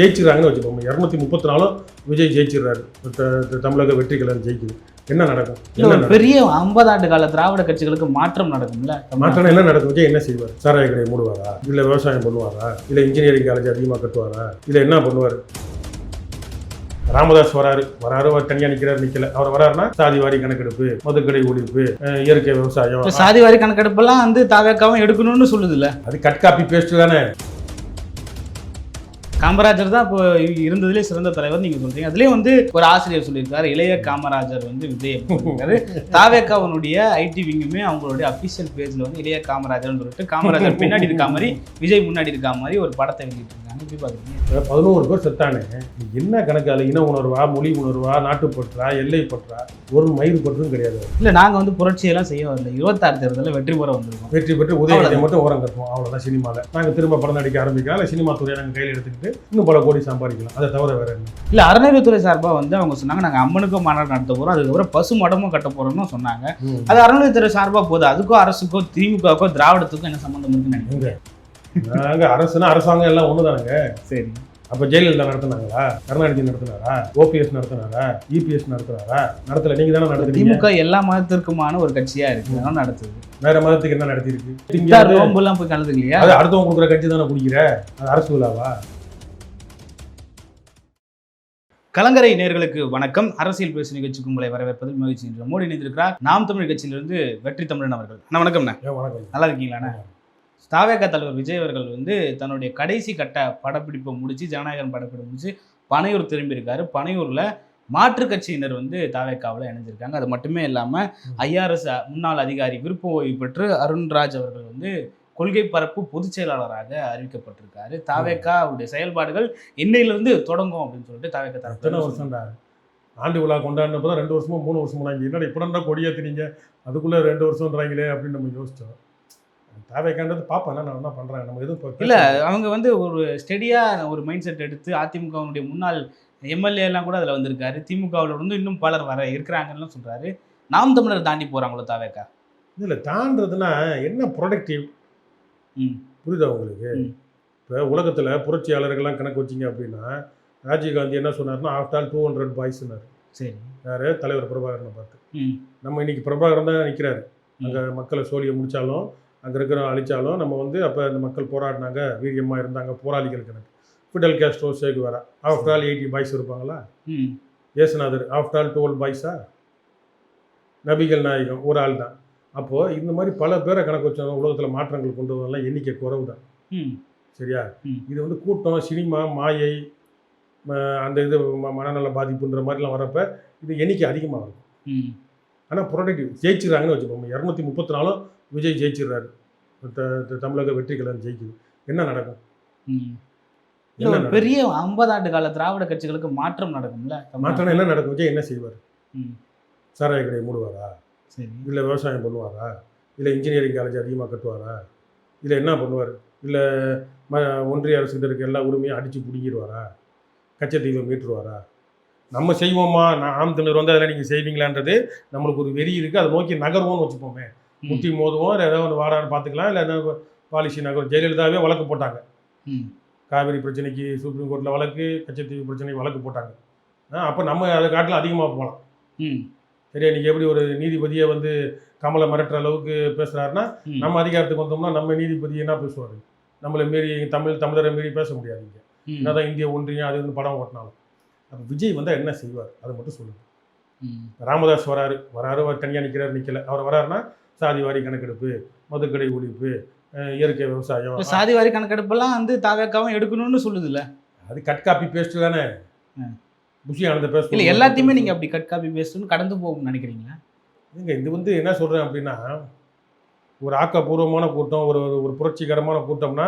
ஜெயிச்சிடறாங்கன்னு வச்சுக்கோங்க. இரநூத்தி முப்பத்தி நாலும் விஜய் ஜெயிச்சிடுறாரு. தமிழக வெற்றி கழகம் ஜெயிக்குது. என்ன நடக்கும்? இல்ல பெரிய ஐம்பது ஆண்டு கால திராவிட கட்சிகளுக்கு மாற்றம் நடக்கும்ல? மாற்றம் என்ன நடக்கும்? விஜய் என்ன செய்வார்? சாராய கடையை மூடுவாரா? இல்லை விவசாயம் பண்ணுவாரா? இல்லை இன்ஜினியரிங் காலேஜ் அதிகமாக கட்டுவாரா? இல்லை என்ன பண்ணுவார்? ராமதாஸ் வராரு. வராரு தனியாக நிற்கிறாரு நிற்கல அவர் வராருன்னா சாதி வாரி கணக்கெடுப்பு மதுக்கடை ஒழிப்பு இயற்கை விவசாயம். சாதிவாரி கணக்கெடுப்பெல்லாம் வந்து தாவேக்காவும் எடுக்கணும்னு சொல்லுதுல்ல. அது கட் காப்பி பேஸ்ட் தானே. காமராஜர் தான் இப்போ இருந்ததுலேயே சிறந்த தலைவர் நீங்க சொல்றீங்க. அதுலயும் வந்து ஒரு ஆசிரியர் சொல்லியிருக்காரு இளைய காமராஜர் வந்து விஜய் சொல்லியிருக்காரு தாவேக்காவனுடைய ஐடி விங்குமே அவங்களுடைய அபிஷியல் பேஜ்ல வந்து இளைய காமராஜர்னு சொல்லிட்டு காமராஜர் பின்னாடி இருக்கா மாதிரி விஜய் முன்னாடி இருக்கா மாதிரி ஒரு படத்தை வெளியிட்டிருக்காங்க. எப்படி பாக்குறீங்க? பதினோரு பேர் செத்தானே. என்ன கணக்கு அதில் இன உணர்வா? மொழி உணர்வா? நாட்டுப்பற்றா எல்லை பற்றா? ஒரு மயிர் பற்றும் கிடையாது. இல்ல நாங்க வந்து புரட்சியெல்லாம் செய்ய வரல இருபத்தாறு தேர்தலில் வெற்றி பெற வந்திருக்கோம். வெற்றி பெற்று உதயநிதியை மட்டும் ஓரம் கட்டுவோம். அவ்வளோதான் சினிமாவில் நாங்கள் திரும்ப படம் நடிக்க ஆரம்பிக்கலாம். இல்லை சினிமா துறையை நாங்கள் கையில் எடுத்துக்கிட்டு இன்னும் பல கோடி சம்பாதிக்கலாம். அதை தவிர வேற என்ன? இல்ல அறநிலையத்துறை சார்பா வந்து அவங்க சொன்னாங்க நாங்க அம்மனுக்கும் மாநாடு நடத்த போறோம். அதுக்கப்புறம் பசு மடமும் கட்ட போறோம்னு சொன்னாங்க. அது அறநிலையத்துறை சார்பா போகுது. அதுக்கும் அரசுக்கோ திமுகவுக்கோ திராவிடத்துக்கும் என்ன சம்பந்தம் இருக்குன்னு நினைக்கிறேன் எங்க நாங்க அரசுனா அரசாங்கம் எல்லாம் ஒன்று தானுங்க சரி. அப்போ ஜெயலலிதா நடத்துனாங்களா? கருணாநிதி நடத்துனாரா? ஓபிஎஸ் நடத்துனாரா? இபிஎஸ் நடத்துனாரா நடத்தல நீங்க தானே நடத்துறீங்க? திமுக எல்லா மதத்திற்குமான ஒரு கட்சியா இருக்கு. அதனால நடத்துது. வேற மதத்துக்கு என்ன நடத்திருக்கு வந்து நோம்புலாம் போய் கலந்து இல்லையா அது அடுத்தவங்க கொடுக்குற கட்சி தானே பிடிக்கிற அது அரசு விழாவா? கலங்கரை நேர்களுக்கு வணக்கம். அரசியல் பேசு நிகழ்ச்சிக்கு உங்களை வரவேற்பதில் மகிழ்ச்சி என்ற மோடி இணைந்திருக்கிறார். நாம் தமிழ் கட்சியிலிருந்து வெற்றி தமிழன் அவர்கள். அண்ணா வணக்கம்ண்ணா வணக்கம். நல்லா இருக்கீங்களாண்ணா ஸ்தாவேக தலைவர் விஜய் அவர்கள் வந்து தன்னுடைய கடைசி கட்ட படப்பிடிப்பை முடிச்சு ஜனநாயகன் படப்பிடிப்பு முடிச்சு பனையூர் திரும்பியிருக்காரு. பனையூர்ல மாற்றுக் கட்சியினர் வந்து தாவேக்காவில் இணைஞ்சிருக்காங்க. அது மட்டுமே இல்லாமல் ஐஆர்எஸ் முன்னாள் அதிகாரி விருப்ப ஓய்வு பெற்று அருண்ராஜ் அவர்கள் வந்து கொள்கை பரப்பு பொதுச் செயலாளராக அறிவிக்கப்பட்டிருக்காரு. தாவேக்கா அவருடைய செயல்பாடுகள் இன்னையிலிருந்து தொடங்கும் அப்படின்னு சொல்லிட்டு தாவேக்கா தரப்பு வருஷம்டா? ஆண்டு விழா கொண்டாடினப்போ தான் ரெண்டு வருஷமோ மூணு வருஷமோ என்னடா இப்படா கொடியேற்றினீங்க அதுக்குள்ளே ரெண்டு வருஷம்ன்றாங்களே அப்படின்னு நம்ம யோசிச்சோம். தேவைக்காண்டது பார்ப்பேன் நான் என்ன பண்ணுறாங்க நம்ம எதுவும் இல்ல அவங்க வந்து ஒரு ஸ்டெடியா ஒரு மைண்ட் செட் எடுத்து அதிமுகவுடைய முன்னாள் எம்எல்ஏ எல்லாம் கூட அதுல வந்திருக்காரு. திமுகவில் வந்து இன்னும் பலர் வர இருக்கிறாங்கன்னு சொல்றாரு. நாம் தமிழர் தாண்டி போறாங்களோ தாவேக்கா? இதுல தாண்டதுன்னா என்ன ப்ரொடக்டிவ். புரியுதா உங்களுக்கு. இப்போ உலகத்தில் புரட்சியாளர்கள்லாம் கணக்கு வச்சிங்க அப்படின்னா ராஜீவ்காந்தி என்ன சொன்னார்னா ஆஃப்டர் ஆல் டூ ஹண்ட்ரட் பாய்ஸ்னார் சரி. யார்? தலைவர் பிரபாகரனை பார்த்து. நம்ம இன்னைக்கு பிரபாகரன் தான் நிற்கிறாரு அங்கே மக்களை சோழியை முடிச்சாலும் அங்கே இருக்கிற அழிச்சாலும் நம்ம வந்து அப்போ அந்த மக்கள் போராடினாங்க வீரியமாக இருந்தாங்க போராளிகள் கணக்கு. ஃபிடல் கேஸ்ட்ரோ வேற ஆஃப்டர் ஆல் எயிட்டி பாய்ஸ் இருப்பாங்களா? ஏசுநாதர் ஆஃப்டர் ஆல் டுவெல் பாய்ஸா நபிகள் நாயகம் ஒரு ஆள் தான். அப்போது இந்த மாதிரி பல பேரை கணக்கு வச்சவங்க உலகத்தில் மாற்றங்கள் கொண்டு வரலாம். எண்ணிக்கை குறைவு தான் ம். சரியா. இது வந்து கூட்டம் சினிமா மாயை அந்த இது மனநல பாதிப்புன்ற மாதிரிலாம் வரப்ப இது எண்ணிக்கை அதிகமாக இருக்கும். ம். ஆனால் ப்ரொடக்டிவ் ஜெயிச்சிடறாங்கன்னு வச்சுக்கோங்க. இரநூத்தி முப்பத்தி நாலும் விஜய் ஜெயிச்சிடுறாரு தமிழக வெற்றி கழகம் ஜெயிக்குது. என்ன நடக்கும்? பெரிய ஐம்பது ஆண்டு கால திராவிட கட்சிகளுக்கு மாற்றம் நடக்கும்ல? மாற்றம்னா என்ன நடக்கும்? விஜய் என்ன செய்வார்? ம். சாராய கடையை மூடுவாரா? சரி இல்லை விவசாயம் பண்ணுவாரா? இல்லை இன்ஜினியரிங் காலேஜ் அதிகமாக கட்டுவாரா? இல்லை என்ன பண்ணுவார்? இல்லை ம ஒன்றிய அரசுகிட்ட இருக்க எல்லா உரிமையும் அடித்து பிடிங்கிடுவாரா கச்சத்தீவை மீட்டுருவாரா? நம்ம செய்வோமா? நான் ஆம் தமிழர் வந்து அதில் நீங்கள் செய்வீங்களான்றது நம்மளுக்கு ஒரு வெறி இருக்குது அதை நோக்கி நகர்வோம்னு வச்சுப்போமே. முட்டி மோதுவோம். இல்லை ஏதாவது ஒன்று வாடான்னு பார்த்துக்கலாம். இல்லை என்ன பாலிசி நகர் ஜெயலலிதாவே வழக்கு போட்டாங்க. ம். காவிரி பிரச்சனைக்கு சுப்ரீம் கோர்ட்டில் வழக்கு கச்சத்தீவு பிரச்சனைக்கு வழக்கு போட்டாங்க. அப்போ நம்ம அதை காட்டிலும் அதிகமாக போகலாம். சரியா நீங்கள் எப்படி ஒரு நீதிபதியை வந்து கமலை மிரட்டுற அளவுக்கு பேசுகிறாருன்னா ம். நம்ம அதிகாரத்துக்கு வந்தோம்னா நம்ம நீதிபதி என்ன பேசுவார்? நம்மளை மீறி தமிழ் தமிழரை மீறி பேச முடியாது இங்கே. என்னதான் இந்திய ஒன்றியம் அது இதுன்னு படம் ஓட்டினாலும். அப்போ விஜய் வந்தால் என்ன செய்வார்? அதை மட்டும் சொல்லுங்கள் ராமதாஸ் வராரு. வராரு அவர் தனியாக நிற்கிறாரு நிற்கல அவர் வராருன்னா சாதி வாரி கணக்கெடுப்பு மதுக்கடை ஒழிப்பு இயற்கை விவசாயம். சாதிவாரி கணக்கெடுப்பெல்லாம் வந்து தாவேக்காவும் எடுக்கணும்னு சொல்லுதுல்ல? அது கட் காப்பி பேஸ்ட் தானே. புஷி ஆனந்த பேச இல்ல எல்லாத்தையுமே நீங்க அப்படி கட் காப்பி பேஸ்ட்னு கடந்து போகும்னு நினைக்கிறீங்களா? ஏங்க இது வந்து என்ன சொல்கிறேன் அப்படின்னா ஒரு ஆக்கப்பூர்வமான கூட்டம் ஒரு ஒரு- புரட்சிகரமான கூட்டம்னா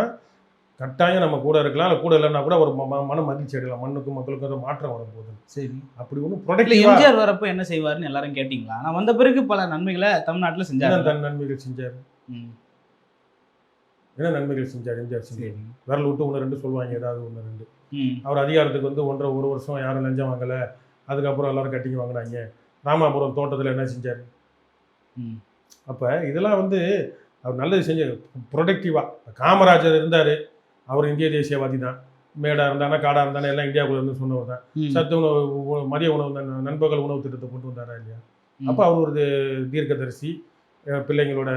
கட்டாயம் நம்ம கூட இருக்கலாம் இல்லை கூட இல்லைன்னா கூட ஒரு ம- மன மகிழ்ச்சி அடையலாம். மண்ணுக்கும் மக்களுக்கும் ஒரு மாற்றம் வரும்போது சரி. அப்படி ஒன்றும் இல்ல ப்ரொடக்டிவாக எம்ஜிஆர் வரப்போ என்ன செய்வாருன்னு எல்லாரும் கேட்டீங்களா? ஆனா வந்த பிறகு பல நன்மைகளை தமிழ்நாட்டுல செஞ்சாரு. தன் நன்மைகள் செஞ்சார்? என்ன நன்மைகள் செஞ்சார் எம்ஜிஆர் செஞ்சார் சரி. விரல் விட்டு ஒன்று ரெண்டு சொல்லுவாங்க ஏதாவது ஒன்று ரெண்டு. அவர் அதிகாரத்துக்கு வந்து ஒன்றரை ஒரு வருஷம் யாரும் லஞ்சம் வாங்கலை. அதுக்கப்புறம் எல்லாரும் கட்டிங்க வாங்கினாங்க. ராமாபுரம் தோட்டத்தில் என்ன செஞ்சார்? ம். அப்போ இதெல்லாம் வந்து அவர் நல்லது செஞ்ச ப்ரொடக்டிவாக காமராஜர் இருந்தார். அவர் இந்திய தேசியவாதி தான். மேடாக இருந்தானே காடாக இருந்தானே எல்லாம் இந்தியாவுக்குள்ள இருந்து சொன்னவர் தான். சத்து உணவு மதிய உணவு நண்பகல் உணவு திட்டத்தை கொண்டு வந்தாரா இல்லையா? அப்போ அவர் ஒரு தீர்க்கதரிசி பிள்ளைங்களோட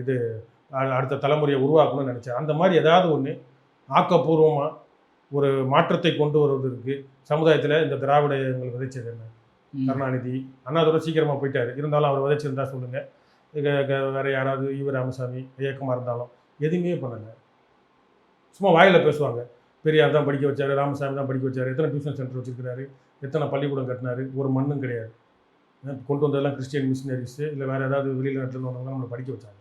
இது அடுத்த தலைமுறையை உருவாக்கணும்னு நினச்சார். அந்த மாதிரி ஏதாவது ஒன்று ஆக்கப்பூர்வமாக ஒரு மாற்றத்தை கொண்டு வருவதற்கு சமுதாயத்தில் இந்த திராவிட எங்களுக்கு விதைச்சது என்ன. கருணாநிதி. அண்ணாதுரை சீக்கிரமாக போயிட்டார். இருந்தாலும் அவர் விதைச்சிருந்தா சொல்லுங்கள் வேறு யாராவது ஈவ ராமசாமி இயக்கமாக இருந்தாலும் எதுவுமே பண்ணலை. சும்மா வாயில பேசுவாங்க. பெரியார் தான் படிக்க வச்சாரு ராமசாமி தான் படிக்க வச்சாரு எத்தனை டியூஷன் சென்டர் வச்சிருக்கிறாரு எத்தனை பள்ளிக்கூடம் கட்டினாரு ஒரு மண்ணும் கிடையாது. கொண்டு வந்ததெல்லாம் கிறிஸ்டியன் மிஷினரிஸு இல்லை வேறு ஏதாவது வெளிநாட்டில் இருந்தவங்க நம்மளை படிக்க வச்சாங்க.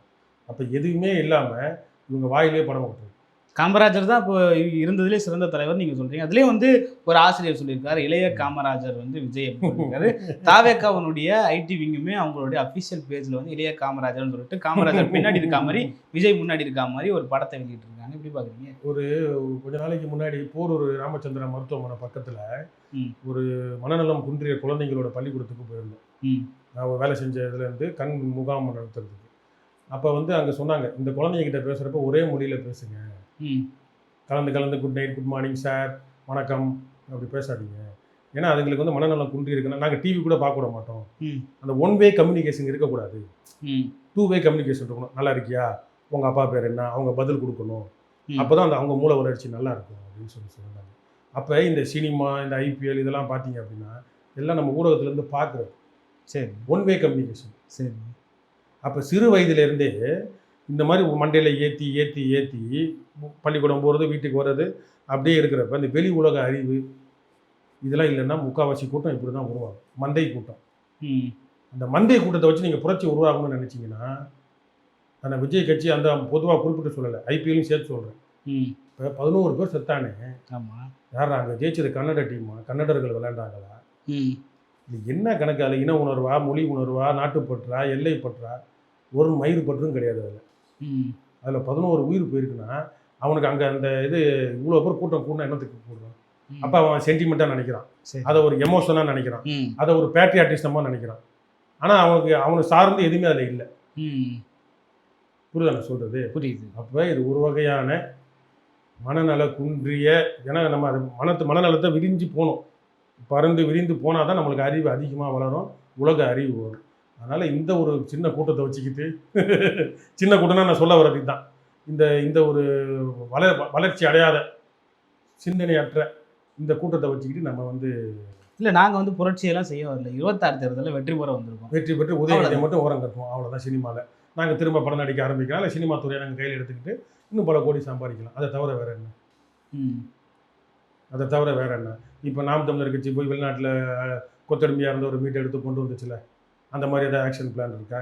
அப்போ எதுவுமே இல்லாமல் இவங்க வாயிலே படம் விட்டுரு காமராஜர் தான் இப்போ இருந்ததுலேயே சிறந்த தலைவர் நீங்க சொல்றீங்க. அதுலயும் வந்து ஒரு ஆசிரியர் சொல்லியிருக்காரு இளைய காமராஜர் வந்து விஜய் அப்படின்னு சொல்லியிருக்காரு. தாவேக்காவனுடைய ஐடி விங்குமே அவங்களுடைய அஃபிஷியல் பேஜ்ல வந்து இளைய காமராஜர்னு சொல்லிட்டு காமராஜர் பின்னாடி இருக்கா மாதிரி விஜய் முன்னாடி இருக்கா மாதிரி ஒரு படத்தை வெளியிட்டு இருக்காங்க எப்படி பாக்குறீங்க கொஞ்ச நாளைக்கு முன்னாடி போரூர் ராமச்சந்திரா மருத்துவமனை பக்கத்தில். ஒரு மனநலம் குன்றிய குழந்தைங்களோட பள்ளிக்கூடத்துக்கு போயிருந்தோம். நான் வேலை செஞ்ச இதுலேருந்து கண் முகாம் நடத்துறதுக்கு. அப்போ வந்து அங்கே சொன்னாங்க இந்த குழந்தைங்கிட்ட பேசுகிறப்ப ஒரே மொழியில் பேசுங்க. கலந்து கலந்து good night good morning sir வணக்கம். அப்படி பேசாதீங்க. ஏன்னா அதுங்களுக்கு வந்து மனநலம் குன்றி இருக்குன்னா நாங்கள் டிவி கூட பார்க்க விட மாட்டோம். அந்த ஒன் வே கம்யூனிகேஷன் இருக்கக்கூடாது. டூ வே கம்யூனிகேஷன் இருக்கணும். நல்லா இருக்கியா? உங்கள் அப்பா பேர் என்ன? அவங்க பதில் கொடுக்கணும். அப்போ தான் அந்த அவங்க மூளை வளர்ச்சி நல்லா இருக்கும் அப்படின்னு சொல்லி சொன்னாங்க. அப்போ இந்த சினிமா இந்த ஐபிஎல் இதெல்லாம் பார்த்தீங்க அப்படின்னா எல்லாம் நம்ம ஊடகத்துலேருந்து பார்க்குறது. சரி. ஒன் வே கம்யூனிகேஷன் சரி. அப்போ சிறு வயதிலேருந்தே இந்த மாதிரி மண்டையில் ஏற்றி ஏற்றி ஏற்றி பள்ளிக்கூடம் போகிறது வீட்டுக்கு வர்றது அப்படியே இருக்கிறப்ப இந்த வெளி உலக அறிவு இதெல்லாம் இல்லைன்னா முக்கால்வாசி கூட்டம் இப்படி தான் உருவாகும். மந்தை கூட்டம். அந்த மந்தை கூட்டத்தை வச்சு நீங்கள் புரட்சி உருவாகணும்னு நினச்சிங்கன்னா அந்த விஜய் கட்சி அந்த பொதுவாக குறிப்பிட்டு சொல்லலை. ஐபிஎல்லையும் சேர்த்து சொல்கிறேன் இப்போ பதினோரு பேர் செத்தானே ஆமா. யார் அங்கே ஜெயிச்சது கன்னட டீமா? கன்னடர்கள் விளையாண்டாங்களா? இது என்ன கணக்கு? அதில் இன உணர்வா? மொழி உணர்வா? நாட்டுப்பற்றா எல்லை பற்றா? ஒரு மயிர் பற்றும் கிடையாது அதில். அதில் பதினோரு உயிர் போயிருக்குன்னா அவனுக்கு அங்கே அந்த இது இவ்வளோ பேர் கூட்டம் கூட்டம் என்னத்துக்கு கூடுறான். அப்போ அவன் சென்டிமெண்ட்டாக நினைக்கிறான். சரி. அதை ஒரு எமோஷனாக நினைக்கிறான். அதை ஒரு பேட்ரியாட்டிசமாக நினைக்கிறான். ஆனால் அவனுக்கு அவனுக்கு சார்ந்து எதுவுமே அதில் இல்லை. புரியுதா நான் சொல்கிறது புரியுது. அப்போ இது ஒரு வகையான மனநல குன்றிய ஏன்னா நம்ம அது மனத்து மனநலத்தை விரிஞ்சு போகணும். பறந்து விரிந்து போனால் தான் நம்மளுக்கு அறிவு அதிகமாக வளரும் உலக அறிவு வரும். அதனால் இந்த ஒரு சின்ன கூட்டத்தை வச்சுக்கிட்டு சின்ன கூட்டம்னா நான் சொல்ல வர்றது தான் இந்த இந்த ஒரு வள வளர்ச்சி அடையாத சிந்தனையற்ற இந்த கூட்டத்தை வச்சுக்கிட்டு நம்ம வந்து இல்ல நாங்க வந்து புரட்சியெல்லாம் செய்ய வரல. இருபத்தாறு தேர்தலில் வெற்றி பெற வந்திருக்கோம். வெற்றி பெற்று உதயநிதியை. மட்டும் ஓரம் கட்டுவோம். அவ்வளோதான் சினிமாவில் நாங்கள் திரும்ப படம் நடிக்க ஆரம்பிக்கலாம். இல்லை சினிமா துறையை நாங்கள் கையில் எடுத்துக்கிட்டு இன்னும் பல கோடி சம்பாதிக்கலாம். அதை தவிர வேற என்ன? ம். அதை தவிர வேற என்ன? இப்போ நாம் தமிழர் கட்சி போய் வெளிநாட்டில் கொத்தடிமையாக இருந்த ஒரு மீட்டை எடுத்து கொண்டு வந்துச்சுல. அந்த மாதிரி ஏதாவது ஆக்ஷன் பிளான் இருக்கா?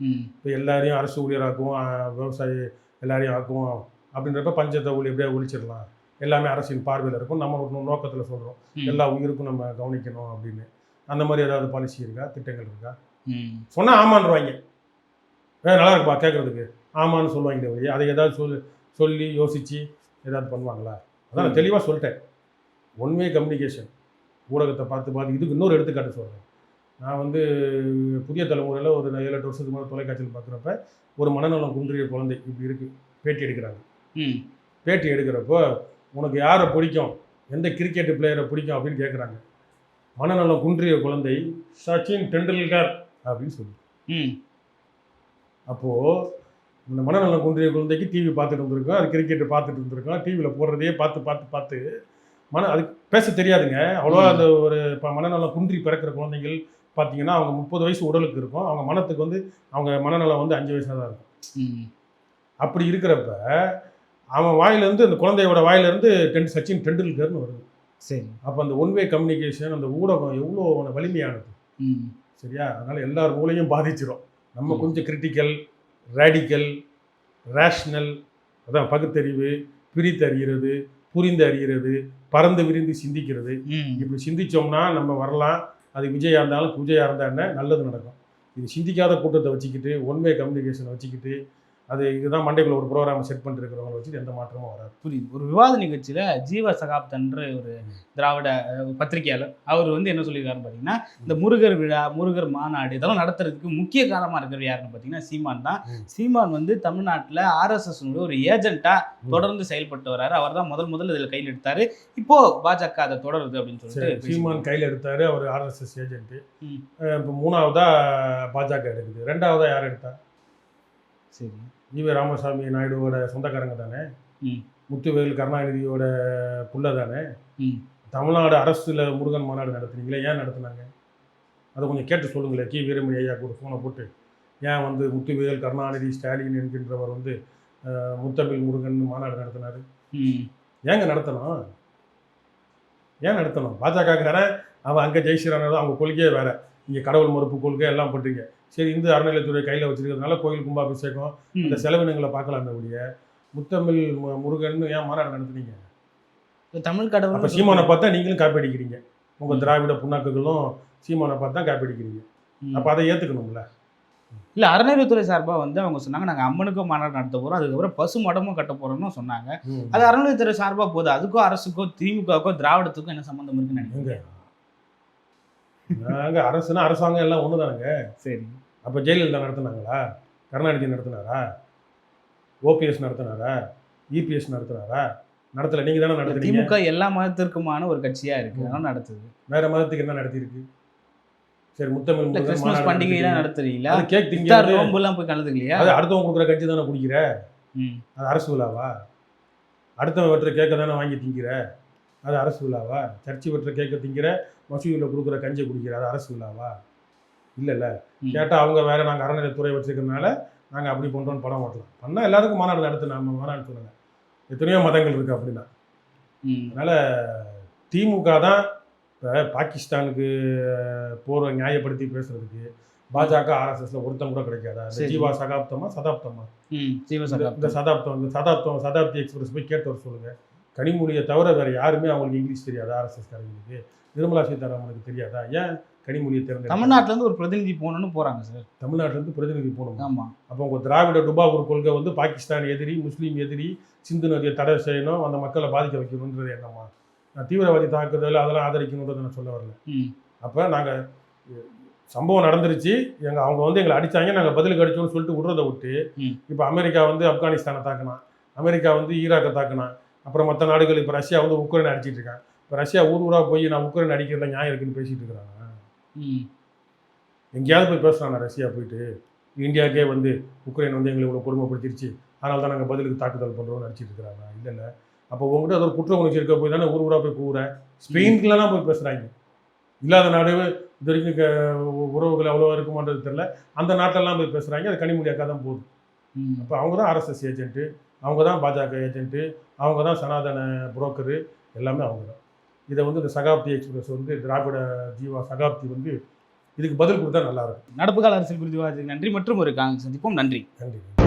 ம். இப்போ எல்லாரையும் அரசு ஊழியராக்குவோம் அஹ், விவசாயி எல்லாரையும் ஆக்குவோம் அப்படின்றப்ப பஞ்சத்தை ஊழி எப்படியா ஒழிச்சிடலாம்? எல்லாமே அரசின் பார்வையில் இருக்கும். நம்ம ஒரு நோக்கத்தில் சொல்கிறோம். எல்லா உயிருக்கும் நம்ம கவனிக்கணும் அப்படின்னு. அந்த மாதிரி ஏதாவது பாலிசி இருக்கா? திட்டங்கள் இருக்கா? ம். சொன்னால் ஆமான்றாங்க ஏ நல்லா இருக்குப்பா கேட்குறதுக்கு ஆமான்னு சொல்லுவாங்க ஒழிய அதை ஏதாவது சொல்லி சொல்லி யோசித்து ஏதாவது பண்ணுவாங்களா? அதான் நான் தெளிவாக சொல்லிட்டேன். ஒன் வே கம்யூனிகேஷன் ஊடகத்தை பார்த்து பார்த்து இதுக்கு இன்னொரு எடுத்துக்காட்டு சொல்கிறேன் நான் வந்து புதிய தலைமுறையில் ஒரு ஏழு எட்டு வருஷத்துக்கு மேலே தொலைக்காட்சியில் பார்க்குறப்ப ஒரு மனநலம் குன்றிய குழந்தை இப்படி இருக்குது பேட்டி எடுக்கிறாங்க. ம். பேட்டி எடுக்கிறப்போ உனக்கு யாரை பிடிக்கும்? எந்த கிரிக்கெட் பிளேயரை பிடிக்கும் அப்படின்னு கேட்குறாங்க மனநலம் குன்றிய குழந்தை சச்சின் டெண்டுல்கர் அப்படின்னு சொல்லி. ம். அப்போது இந்த மனநலம் குன்றிய குழந்தைக்கு டிவி பார்த்துட்டு இருந்திருக்கோம் அது கிரிக்கெட் பார்த்துட்டு இருந்திருக்கோம் டிவியில் போடுறதையே பார்த்து பார்த்து பார்த்து மன அது பேச தெரியாதுங்க. அவ்வளோவா. அந்த ஒரு இப்போ மனநலம் குன்றி பிறக்கிற குழந்தைகள் பார்த்தீங்கன்னா அவங்க முப்பது வயசு உடலுக்கு இருக்கும். அவங்க மனத்துக்கு வந்து அவங்க மனநலம் வந்து அஞ்சு வயசாக தான் இருக்கும். ம். அப்படி இருக்கிறப்ப அவன் வாயிலேருந்து அந்த குழந்தையோட வாயிலேருந்து டென் சச்சின் டெண்டுல்கர்னு வருது. சரி. அப்போ அந்த ஒன் வே கம்யூனிகேஷன் அந்த ஊடகம் எவ்வளோ வலிமையானது. ம். சரியா? அதனால் எல்லார் மூளையும் பாதிச்சிடும் நம்ம. கொஞ்சம் கிரிட்டிக்கல் ரேடிக்கல் ரேஷ்னல் அதான் பகுத்தறிவு பிரித்தறிகிறது புரிந்து அறிகிறது பறந்து விரிந்து சிந்திக்கிறது. இப்படி சிந்திச்சோம்னா நம்ம வரலாம். அது விஜயாக இருந்தாலும் பூஜையாக இருந்தால் என்ன? நல்லது நடக்கும். இது சிந்திக்காத கூட்டத்தை வச்சுக்கிட்டு ஒன் வே கம்யூனிகேஷனை வச்சுக்கிட்டு அது இதுதான் மண்டைக்குள்ள ஒரு ப்ரோக்ராம் செட் பண்ணிட்டு இருக்கிறவங்களை வச்சு எந்த மாற்றமும் வராது. புரியுது. ஒரு விவாத நிகழ்ச்சியில ஜீவ சகாப்தன்ற ஒரு திராவிட பத்திரிகையாளர் அவர் வந்து என்ன சொல்லியிருக்காருன்னு பார்த்தீங்கன்னா இந்த முருகர் விழா முருகர் மாநாடு இதெல்லாம் நடத்துறதுக்கு முக்கிய காரணமா இருக்கிறது யாருன்னு பார்த்தீங்கன்னா சீமான் தான். சீமான் வந்து தமிழ்நாட்டில் ஆர்எஸ்எஸ் ஒரு ஏஜென்ட்டா தொடர்ந்து செயல்பட்டு வராரு அவர் தான் முதல் முதல்ல இதில் கையில் எடுத்தாரு. இப்போ பாஜக அதை தொடருது அப்படின்னு சொல்லிட்டு சீமான் கையில் எடுத்தாரு. அவர் ஆர்எஸ்எஸ் ஏஜென்ட்டு. இப்போ மூணாவதா பாஜக எடுக்குது. ரெண்டாவதா யார் எடுத்தா? சரி. ஈவே ராமசாமி நாயுடுவோட சொந்தக்காரங்க தானே. முத்துவேல் கருணாநிதியோட புள்ள தானே. தமிழ்நாடு அரசுல முருகன் மாநாடு நடத்துனீங்களே ஏன் நடத்துனாங்க? அதை கொஞ்சம் கேட்டு சொல்லுங்களேன். கி. வீரமணி ஐயாக்கு ஒரு ஃபோனை போட்டு ஏன் வந்து முத்துவேல் கருணாநிதி ஸ்டாலின் என்கின்றவர் வந்து முத்தமிழ் முருகன் மாநாடு நடத்தினாரு? ஏங்க நடத்தணும்? ஏன் நடத்தணும்? பாஜகக்காரன் அவன் அங்கே ஜெய்ஸ்ரீராம் அவங்க கொள்கையே வேற. இங்கே கடவுள் மறுப்பு கொள்கை எல்லாம் பண்ணுறீங்க சரி இந்து அறநிலையத்துறை கையில் வச்சிருக்கிறதுனால கோயில் கும்பாபிஷேகம். இந்த செலவினங்களை பார்க்கலாமே ஒழிய. முத்தமிழ் முருகன் ஏன் மாநாடு நடத்துனீங்க? தமிழ் அப்போ கடவுள் சீமானை பார்த்தா நீங்களும் காப்பி அடிக்கிறீங்க. உங்கள். திராவிட புண்ணாக்குகளும் சீமானை பார்த்தா காப்பி அடிக்கிறீங்க. அப்போ அதை ஏற்றுக்கணும்ல இல்ல அறநிலையத்துறை சார்பா வந்து அவங்க சொன்னாங்க நாங்க அம்மனுக்கும் மாநாடு நடத்த போறோம் அதுக்கப்புறம் பசு மடமும் கட்ட போறோம்னு சொன்னாங்க. அது அறநிலையத்துறை சார்பா போகுது. அதுக்கும் அரசுக்கோ திமுகவுக்கோ திராவிடத்துக்கும் என்ன சம்பந்தம் இருக்குன்னு நாங்க அரசுனா அரசாங்கம் எல்லாம் ஒன்று தானங்க சரி. அப்போ ஜெயலலிதா நடத்துனாங்களா? கருணாநிதி நடத்துனாரா? ஓபிஎஸ் நடத்துனாரா? இபிஎஸ் நடத்துனாரா? நடத்தல நீங்க தானே நடத்துறீங்க திமுக எல்லா மதத்திற்குமான ஒரு கட்சியா இருக்கு. அதனால நடத்துது. வேற மதத்துக்கு என்ன நடத்தியிருக்கு சரி முத்தமிழ் இல்ல முருகன் கிறிஸ்துமஸ் மாநாடு பண்டிகை எல்லாம் நடத்திட்டீங்க. நடத்துறீங்களா கேக் இஃப்தார் திங்கிறது. நோம்பு எல்லாம் போய் கலந்துக்கலையா? அது அடுத்தவங்க கொடுக்குற கட்சி தானே குடிக்கிற? ம். அது அரசு விழாவா? அடுத்தவன் வெட்டுற கேக்கை தானே வாங்கி திங்கிற? அது அரசு விழாவா? சர்ச்சு வெட்டுற கேக்கை திங்கிற மசூதியில் கொடுக்குற கஞ்சியை குடிக்கிற அது அரசு விழாவா? இல்லைல்ல. கேட்டால் அவங்க வேற நாங்கள் அறநிலையத்துறை வச்சிருக்கறனால நாங்கள் அப்படி பண்ணுறோன்னு படம் ஓட்டலாம். பண்ணால் எல்லாருக்கும் மாநாடு நடத்து நம்ம மாநாடு சொல்லுங்க. எத்தனையோ மதங்கள் இருக்குது அப்படின்னா. அதனால் திமுக தான் இப்போ பாகிஸ்தானுக்கு போகிற நியாயப்படுத்தி பேசுறதுக்கு பாஜக ஆர்எஸ்எஸ்ல ஒருத்தன் கூட கிடைக்காதா? இந்த. ஜீவா சகாப்தமா சதாப்தமா? ம். இந்த- சதாப்தம் இந்த சதாப்தம் சதாப்தி எக்ஸ்பிரஸ் போய் கேட்டு வர சொல்லுங்க. கனிமொழியை தவிர வேற யாருமே அவங்களுக்கு இங்கிலீஷ் தெரியாதா ஆர்எஸ்எஸ் காரங்களுக்கு. நிர்மலா சீதாராமனுக்கு தெரியாதா? ஏன் கனிமொழியை தேர்ந்தெடுத்தாங்க? தமிழ்நாட்டுல இருந்து ஒரு பிரதிநிதி போகணும்னு போறாங்க சார் தமிழ்நாட்டுல இருந்து பிரதிநிதி போகணும். ஆமா. அப்போ உங்க திராவிட டுபாகூர் கொள்கை வந்து பாகிஸ்தான் எதிரி முஸ்லீம் எதிரி சிந்து நதியை தடை செய்யணும் அந்த மக்களை பாதிக்க வைக்கணுன்றது என்னம்மா? நான் தீவிரவாதி தாக்குதல் அதெல்லாம் ஆதரிக்கணுன்றதை நான் சொல்ல வரல. அப்போ நாங்கள் சம்பவம் நடந்துருச்சு. எங்கள் அவங்க வந்து எங்களை அடிச்சாங்க நாங்கள் பதிலுக்கு அடிச்சோம்னு சொல்லிட்டு விட்றதை விட்டு. இப்போ அமெரிக்கா வந்து ஆப்கானிஸ்தானை தாக்குனான். அமெரிக்கா வந்து ஈராக்கை தாக்குனான். அப்புறம் மற்ற நாடுகள் இப்போ ரஷ்யா வந்து உக்ரைனை அடிச்சிட்டு இருக்கான் இப்போ ரஷ்யா ஊர் ஊராக போய் நான் உக்ரைன் அடிக்கிறதுல நியாயம் இருக்குன்னு பேசிட்டு இருக்கிறாங்க ம். எங்கேயாவது போய் பேசுகிறாங்க ரஷ்யா போயிட்டு. இந்தியாவுக்கே வந்து உக்ரைன் வந்து எங்களை இவ்வளோ கொடுமைப்படுத்திருச்சு. அதனால தான் நாங்கள் பதிலுக்கு தாக்குதல் பண்ணுறோம்னு அடிச்சிட்டு இருக்கிறாங்க. இல்லை இல்லை. அப்போ உங்ககிட்ட அது ஒரு குற்ற உணர்ச்சி இருக்க போய் தானே ஊர் ஊராக போய் கூற ஸ்பெயின்குலாம் போய் பேசுகிறாங்க இல்லாத நாடு இது வரைக்கும் உறவுகள் அவ்வளோ இருக்குமான்றது தெரில அந்த நாட்டிலலாம் போய் பேசுகிறாங்க அது கனிமொழி அக்கா தான் போகுது. அப்போ அவங்க தான் ஆர்எஸ்எஸ் ஏஜென்ட்டு. அவங்க தான் பாஜக ஏஜென்ட்டு அவங்க தான் சனாதன புரோக்கரு எல்லாமே அவங்க தான் இதை வந்து இந்த சகாப்தி எக்ஸ்பிரஸ் வந்து திராவிட ஜீவா சகாப்தி வந்து இதுக்கு பதில் கொடுத்தா நல்லா இருக்கும். நடப்பு கால அரசியல் குறித்து நன்றி மற்றும் ஒரு சந்திப்போம். நன்றி. நன்றி.